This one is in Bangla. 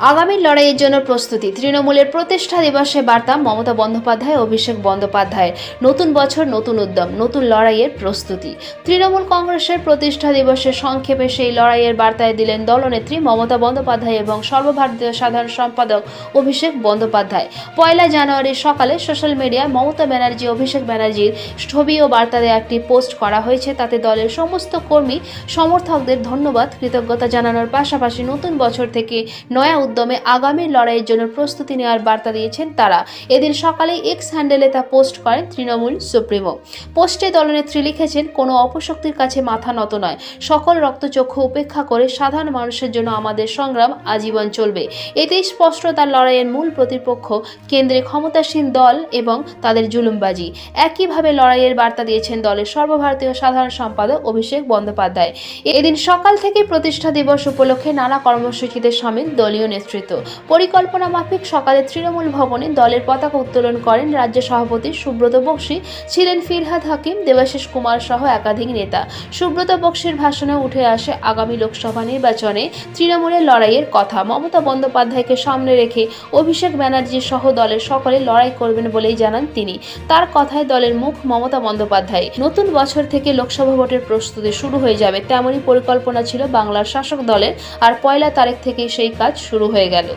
আগামী লড়াইয়ের জন্য প্রস্তুতি। তৃণমূলের প্রতিষ্ঠা দিবসে বার্তা মমতা বন্দ্যোপাধ্যায় অভিষেক বন্দ্যোপাধ্যায়ের। নতুন বছর, নতুন উদ্যম, নতুন লড়াইয়ের প্রস্তুতি। তৃণমূল কংগ্রেসের প্রতিষ্ঠা দিবসে সংক্ষেপে সেই লড়াইয়ের বার্তায় দিলেন দলনেত্রী মমতা বন্দ্যোপাধ্যায় এবং সর্বভারতীয় সাধারণ সম্পাদক অভিষেক বন্দ্যোপাধ্যায়। পয়লা জানুয়ারির সকালে সোশ্যাল মিডিয়ায় মমতা ব্যানার্জি, অভিষেক ব্যানার্জির ছবি ও বার্তা দেওয়া একটি পোস্ট করা হয়েছে। তাতে দলের সমস্ত কর্মী, সমর্থকদের ধন্যবাদ, কৃতজ্ঞতা জানানোর পাশাপাশি নতুন বছর থেকে নয়া উদ্যমে আগামী লড়াইয়ের জন্য প্রস্তুতি নেওয়ার বার্তা দিয়েছেন তারা। এদিন সকালে এক্স হ্যান্ডেলে তা পোস্ট করেন তৃণমূল সুপ্রিমো। পোস্টে দলনেত্রী লিখেছেন, কোনো অপশক্তির কাছে মাথা নত নয়। সকল রক্তচক্ষু উপেক্ষা করে সাধারণ মানুষের জন্য আমাদের সংগ্রাম আজীবন চলবে। এতেই স্পষ্ট তার লড়াইয়ের মূল প্রতিপক্ষ, কেন্দ্রে ক্ষমতাসীন দল এবং তাদের জুলুমবাজি। একইভাবে লড়াইয়ের বার্তা দিয়েছেন দলের সর্বভারতীয় সাধারণ সম্পাদক অভিষেক বন্দ্যোপাধ্যায়। এদিন সকাল থেকে প্রতিষ্ঠা দিবস উপলক্ষে নানা কর্মসূচিতে সামিল দলীয় নেতৃত্ব। পরিকল্পনা মাফিক সকালে তৃণমূল ভবনে দলের পতাকা উত্তোলন করেন রাজ্য সভাপতি সুব্রত বক্সী, ছিলেন ফিরহাদ হাকিম, দেবাশিস কুমার সহ একাধিক নেতা। সুব্রত বক্সির ভাষণে উঠে আসে আগামী লোকসভা নির্বাচনে তৃণমূলের লড়াইয়ের কথা। মমতা বন্দ্যোপাধ্যায়কে সামনে রেখে অভিষেক ব্যানার্জি সহ দলের সকলে লড়াই করবেন বলেই জানান তিনি। তার কথায় দলের মুখ মমতা বন্দ্যোপাধ্যায়। নতুন বছর থেকে লোকসভা ভোটের প্রস্তুতি শুরু হয়ে যাবে। তেমনই পরিকল্পনা ছিল বাংলার শাসক দলের। আর পয়লা তারিখ থেকেই সেই কাজ হয়ে গেল।